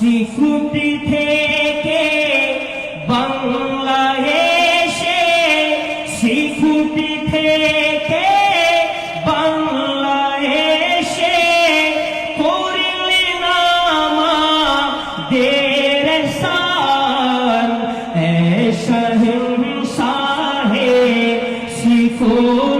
শিশুটি থেকে বাংলা এসে, শিশুটি থেকে বাংলা এসে করলি নামা দের সার। শাহে শিশুটি তুমি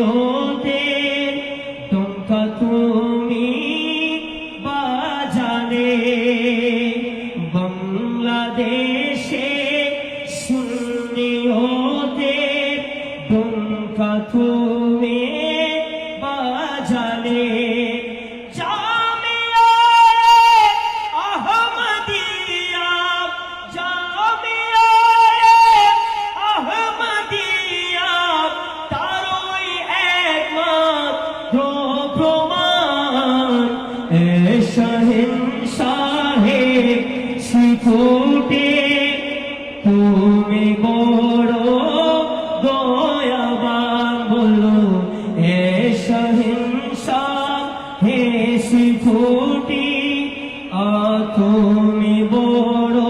होते শিখোটে তুমি বড় দয়াবান বলো এ সহিংসা হে শিখুটি আ তুমি বড়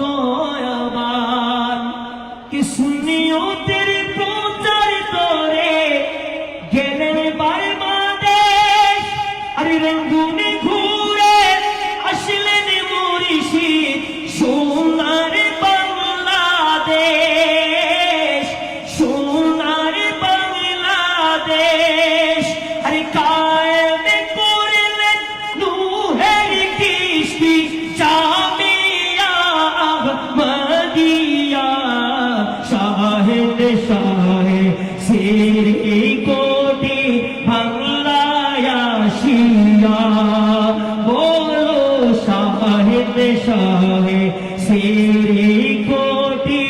দয়াবান। কি সুনিয়তের প্রচার করে, গেলেন বারবাদেশ আরে রঙ্গুনে শাহে সিরি কোটি।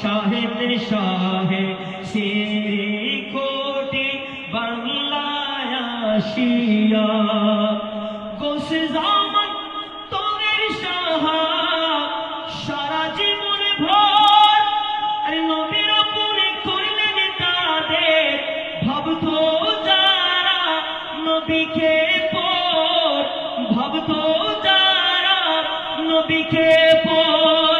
শাহেদ শাহে সিরি কোটি বাংলায় আসিয়া। গোস জামান নবীকে পর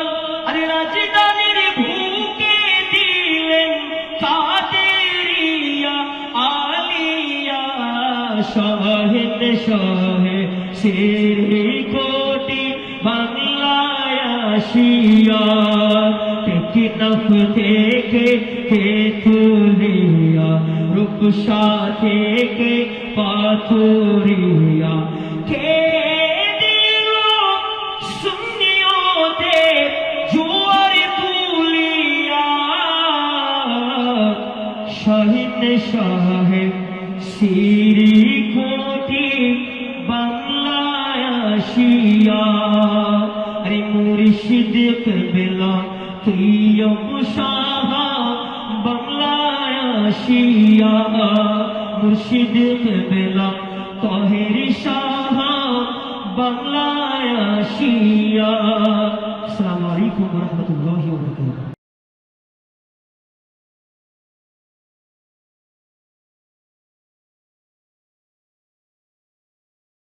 আরে রাজধানীর ভুকে দিলেন কাদেরিয়া, আলিয়া, শাহেদ শাহে সিরি কোটি বাংলায় আসিয়া টেকিনফ থেকে তেতুলিয়া রূপসা থেকে পাথুরিয়া। শহীদ সাহেব সিরি কোটি বাংলায় আসিয়া। আরে মুর্শিদ কবেলা তুই অবসাহা বাংলায় আসিয়া। মুর্শিদ কবেলা, তহের শাহ বাংলায় আসিয়া। আসসালামু আলাইকুম রহমতুল্লাহি